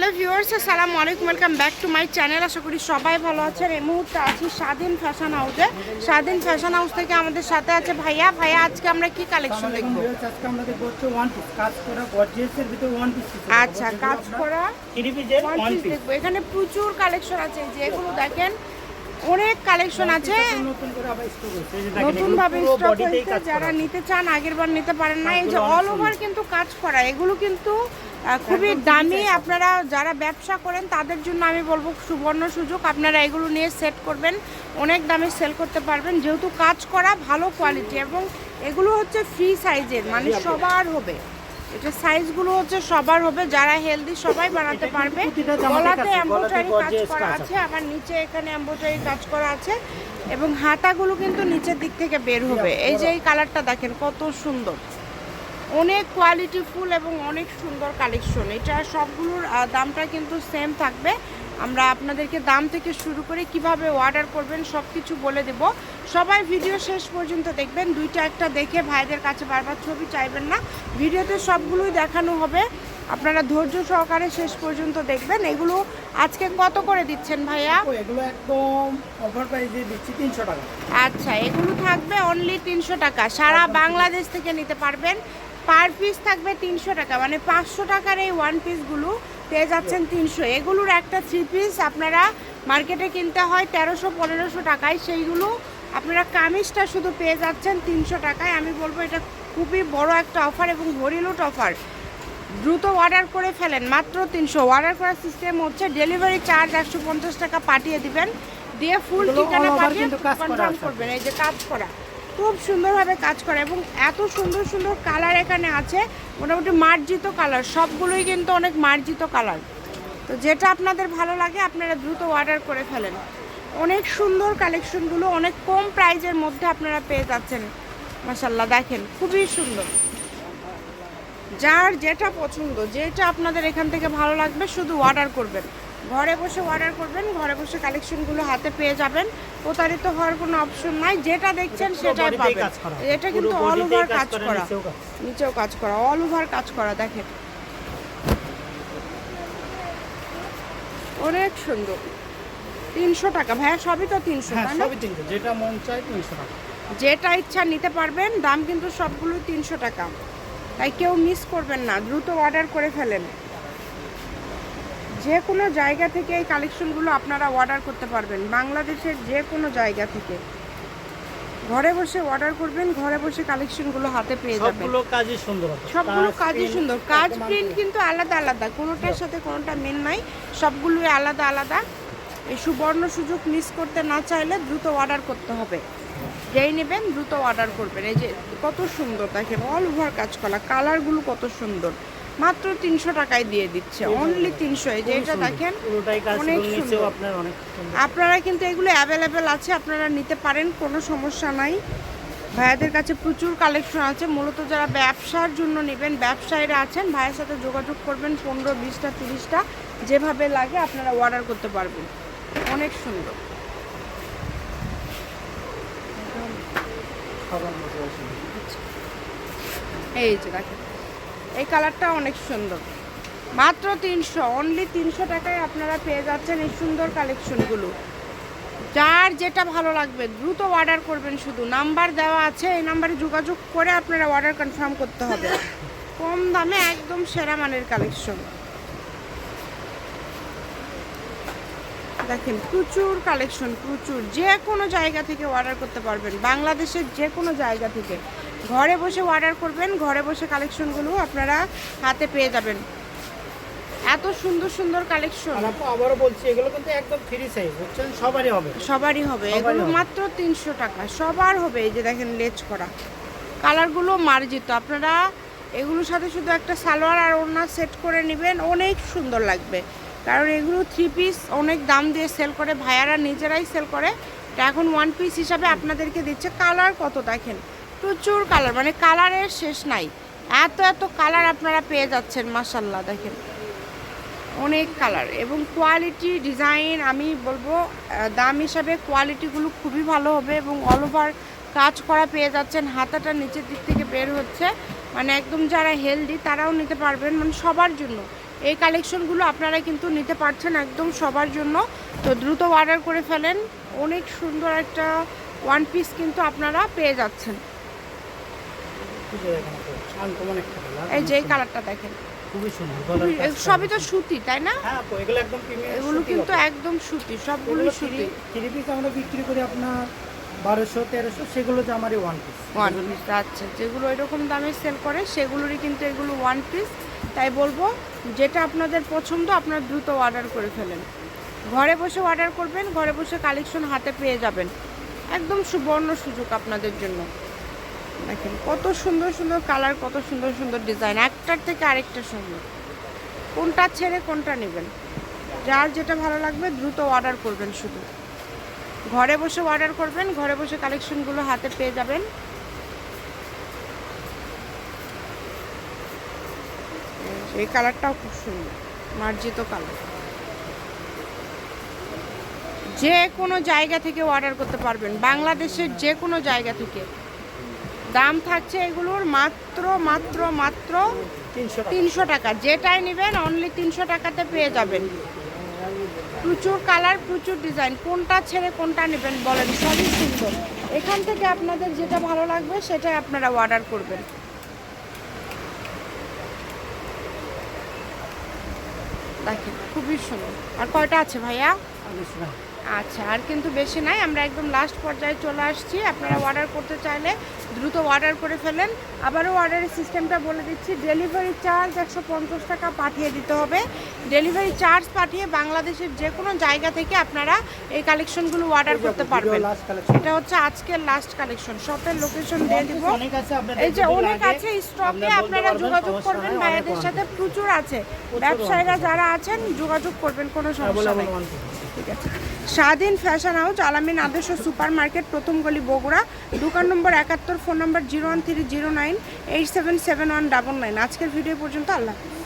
Hello viewers আসসালামু আলাইকুম welcome back to my channel. আশা করি সবাই ভালো আছেন। এই মুহূর্তে আছি স্বাধীন ফ্যাশন হাউসে। স্বাধীন ফ্যাশন হাউস থেকে আমাদের সাথে আছে ভাইয়া। ভাইয়া আজকে আমরা কি কালেকশন দেখব? আজকে আমরা দেখব হচ্ছে ওয়ান পিস কাজ করা গর্জিয়াসের ভিতরে ওয়ান পিস আচ্ছা কাজ করা থ্রি পিসের ওয়ান পিস দেখব। এখানে প্রচুর কালেকশন আছে যেগুলো দেখেন অনেক কালেকশন আছে। নতুন যে এগুলো ভাবে স্টক হয়েছে। যারা নিতে চান আগের বার নিতে পারেন না। এই যে অল ওভার কিন্তু কাজ করা। এগুলো কিন্তু খুবই দামি আপনারা যারা ব্যবসা করেন তাদের জন্য আমি বলব সুবর্ণ সুযোগ। আপনারা এগুলো নিয়ে সেট করবেন অনেক দামে সেল করতে পারবেন। যেহেতু কাজ করা ভালো কোয়ালিটি এবং এগুলো হচ্ছে ফ্রি সাইজের মানে সবার হবে। এটা সাইজগুলো হচ্ছে সবার হবে যারা হেলদি সবাই বানাতে পারবে। গলাতে এমব্রয়ডারি কাজ করা আছে আবার নিচে এখানে এমব্রয়ডারি কাজ করা আছে এবং হাতাগুলো কিন্তু নিচের দিক থেকে বের হবে। এই যে এই কালারটা দেখেন কত সুন্দর। অনেক কোয়ালিটি ফুল এবং অনেক সুন্দর কালেকশন এটা সবগুলোর দামটা কিন্তু সেম থাকবে। আমরা আপনাদেরকে দাম থেকে শুরু করে কীভাবে অর্ডার করবেন সব কিছু বলে দেব। সবাই ভিডিও শেষ পর্যন্ত দেখবেন। দুইটা একটা দেখে ভাইদের কাছে বারবার ছবি চাইবেন না। ভিডিওতে সবগুলোই দেখানো হবে। আপনারা ধৈর্য সহকারে শেষ পর্যন্ত দেখবেন। এগুলো আজকে কত করে দিচ্ছেন ভাইয়া? এগুলো একদম অফার প্রাইসে দিচ্ছি তিনশো টাকা। আচ্ছা এগুলো থাকবে অনলি তিনশো টাকা। সারা বাংলাদেশ থেকে নিতে পারবেন। পার পিস থাকবে তিনশো টাকা। মানে পাঁচশো টাকার এই ওয়ান পিসগুলো পেয়ে যাচ্ছেন তিনশো। এগুলোর একটা থ্রি পিস আপনারা মার্কেটে কিনতে হয় তেরোশো পনেরোশো টাকায়। সেইগুলো আপনারা কামিজটা শুধু পেয়ে যাচ্ছেন তিনশো টাকায়। আমি বলব এটা খুবই বড় একটা অফার এবং হরিলুট অফার দ্রুত অর্ডার করে ফেলেন মাত্র তিনশো। অর্ডার করার সিস্টেম হচ্ছে ডেলিভারি চার্জ একশো পঞ্চাশ টাকা পাঠিয়ে দিবেন। দিয়ে ফুল ঠিকানা পাঠিয়ে কনফার্ম করবেন। এই যে কাজ করা। খুব সুন্দরভাবে কাজ করে এবং এত সুন্দর সুন্দর কালার এখানে আছে, মোটামুটি মার্জিত কালার, সবগুলোই কিন্তু অনেক মার্জিত কালার। তো যেটা আপনাদের ভালো লাগে, আপনারা দ্রুত অর্ডার করে ফেলেন। অনেক সুন্দর কালেকশনগুলো অনেক কম প্রাইজের মধ্যে আপনারা পেয়ে যাচ্ছেন। মাসাল্লাহ দেখেন, খুবই সুন্দর। যার যেটা পছন্দ যেটা আপনাদের এখান থেকে ভালো লাগবে শুধু অর্ডার করবেন। ঘরে বসে অর্ডার করবেন ঘরে বসে কালেকশনগুলো হাতে পেয়ে যাবেন। প্রতারিত হওয়ার কোনো অপশন নাই যেটা দেখছেন সেটাই পাবেন। এটা কিন্তু অল ওভার কাজ করা, নিচেও কাজ। করা। অল ওভার কাজ করা দেখেন। অনেক সুন্দর। তিনশো টাকা। ভাইয়া সবই তো তিনশো হ্যাঁ সবই তিনশো। যেটা মন চাই তিনশো টাকা। যেটা ইচ্ছা নিতে পারবেন দাম কিন্তু সবগুলো তিনশো টাকা। তাই কেউ মিস করবেন না দ্রুত অর্ডার করে ফেলেন। যে কোনো জায়গা থেকে এই কালেকশনগুলো আপনারা অর্ডার করতে পারবেন বাংলাদেশের যে কোনো জায়গা থেকে। ঘরে বসে অর্ডার করবেন ঘরে বসে কালেকশনগুলো হাতে পেয়ে যাবেন। সবগুলো কাজই সুন্দর সবগুলো কাজই সুন্দর। কাজ প্রিন্ট কিন্তু আলাদা আলাদা কোনোটার সাথে কোনোটা মিল নাই। সবগুলোই আলাদা আলাদা। এই সুবর্ণ সুযোগ মিস করতে না চাইলে দ্রুত অর্ডার করতে হবে। যেই নেবেন দ্রুত অর্ডার করবেন। এই যে কত সুন্দর দেখেন অল ওভার কাজ করা কালারগুলো কত সুন্দর। মাত্র তিনশো টাকায় দিয়ে দিচ্ছে অনলি তিনশো। এই যে এটা দেখেন অনেক সুন্দর। আপনারা কিন্তু এগুলো অ্যাভেলেবেল আছে আপনারা নিতে পারেন কোনো সমস্যা নাই। ভাইয়াদের কাছে প্রচুর কালেকশন আছে মূলত যারা ব্যবসার জন্য নেবেন ব্যবসায়ীরা আছেন ভাইয়ের সাথে যোগাযোগ করবেন পনেরো বিশটা তিরিশটা যেভাবে লাগে আপনারা অর্ডার করতে পারবেন। অনেক সুন্দর সবার মতো আছে। এই যে এই কালারটা অনেক সুন্দর। মাত্র তিনশো অনলি তিনশো টাকায় আপনারা পেয়ে যাচ্ছেন এই সুন্দর কালেকশনগুলো যার যেটা ভালো লাগবে, দ্রুত অর্ডার করবেন শুধু। নাম্বার দেওয়া আছে, এই নাম্বারে যোগাযোগ করে আপনারা অর্ডার কনফার্ম করতে হবে। কম দামে একদম সেরা মানের কালেকশন দেখেন প্রচুর কালেকশন প্রচুর। যে কোনো জায়গা থেকে অর্ডার করতে পারবেন। বাংলাদেশের যে কোনো জায়গা থেকে। ঘরে বসে অর্ডার করবেন ঘরে বসে কালেকশনগুলো আপনারা হাতে পেয়ে যাবেন। এত সুন্দর সুন্দর কালেকশন আপু আবারও বলছি এগুলো কিন্তু একদম ফ্রি সাইজ বুঝছেন? সবারই হবে। সবারই হবে। এগুলো মাত্র তিনশো টাকা। সবার হবে এই যে দেখেন লেজ করা। কালারগুলো মার্জিত। আপনারা এগুলোর সাথে শুধু একটা সালোয়ার আর ওড়না সেট করে নেবেন অনেক সুন্দর লাগবে। কারণ এগুলো থ্রি পিস অনেক দাম দিয়ে সেল করে, ভাইয়ারা নিজেরাই সেল করে। এটা এখন ওয়ান পিস হিসাবে আপনাদেরকে দিচ্ছে। কালার কত দেখেন? প্রচুর কালার মানে কালারের শেষ নাই। এত এত কালার আপনারা পেয়ে যাচ্ছেন মাসাল্লাহ দেখেন। অনেক কালার এবং কোয়ালিটি ডিজাইন আমি বলব দাম হিসাবে কোয়ালিটিগুলো খুবই ভালো হবে এবং অল ওভার কাজ করা পেয়ে যাচ্ছেন। হাতাটা নিচের দিক থেকে বের হচ্ছে। মানে একদম যারা হেলদি তারাও নিতে পারবেন মানে সবার জন্য। এই কালেকশনগুলো আপনারা কিন্তু নিতে পারছেন একদম সবার জন্য। তো দ্রুত অর্ডার করে ফেলেন। অনেক সুন্দর একটা ওয়ান পিস কিন্তু আপনারা পেয়ে যাচ্ছেন। এই যে কালারটা দেখেন। সবই তো সুতি তাই না? হ্যাঁ এগুলো কিন্তু একদম সুতি সবগুলো সুতি। পিস আমরা বিক্রি করি আপনার বারোশো, তেরোশো, সেগুলো যে আমারই ওয়ান পিস ওয়ান পিস আচ্ছা যেগুলো এরকম দামে সেল করে, সেগুলোরই কিন্তু এগুলো ওয়ান পিস তাই বলব, যেটা আপনাদের পছন্দ, আপনারা দ্রুত অর্ডার করে ফেলেন। ঘরে বসে অর্ডার করবেন, ঘরে বসে কালেকশন হাতে পেয়ে যাবেন। একদম সুবর্ণ সুযোগ আপনাদের জন্য। দেখেন, কত সুন্দর সুন্দর কালার কত সুন্দর সুন্দর ডিজাইন একটার থেকে আরেকটা সুন্দর। কোনটা ছেড়ে কোনটা নেবেন। যার যেটা ভালো লাগবে, দ্রুত অর্ডার করবেন শুধু। ঘরে বসে অর্ডার করবেন ঘরে বসে কালেকশনগুলো হাতে পেয়ে যাবেন। এই কালারটাও খুব সুন্দর মার্জিত কালার যে কোনো জায়গা থেকে অর্ডার করতে পারবেন বাংলাদেশের যে কোনো জায়গা থেকে। দাম থাকছে এগুলোর মাত্র মাত্র মাত্র তিনশো টাকা। যেটাই নেবেন অনলি তিনশো টাকাতে পেয়ে যাবেন। প্রচুর কালার, প্রচুর ডিজাইন। কোনটা ছেড়ে কোনটা নেবেন বলেন, সবই সুন্দর। এখান থেকে আপনাদের যেটা ভালো লাগবে সেটাই আপনারা অর্ডার করবেন। দেখেন, খুবই সুন্দর। আর কয়টা আছে ভাইয়া। আচ্ছা আর কিন্তু বেশি নাই আমরা একদম লাস্ট পর্যায়ে চলে আসছি। আপনারা অর্ডার করতে চাইলে দ্রুত অর্ডার করে ফেলেন। আবারও অর্ডারের সিস্টেমটা বলে দিচ্ছি ডেলিভারি চার্জ একশো পঞ্চাশ টাকা পাঠিয়ে দিতে হবে। ডেলিভারি চার্জ পাঠিয়ে বাংলাদেশের যে কোনো জায়গা থেকে আপনারা এই কালেকশনগুলো অর্ডার করতে পারবেন। এটা হচ্ছে আজকের লাস্ট কালেকশন শপের লোকেশন দিয়ে দিব। এই যে অনেক আছে স্টকে আপনারা যোগাযোগ করবেন ভাইয়াদের সাথে প্রচুর আছে। ব্যবসায়ীরা যারা আছেন যোগাযোগ করবেন কোনো সমস্যা নেই। ঠিক আছে স্বাধীন ফ্যাশন হাউস, আলামিন আদর্শ সুপার মার্কেট প্রথম গলি বগুড়া, দোকান নম্বর একাত্তর, phone number zero one three zero nine eight seven seven one double nine আজকের ভিডিও পর্যন্ত আল্লাহ হাফিজ।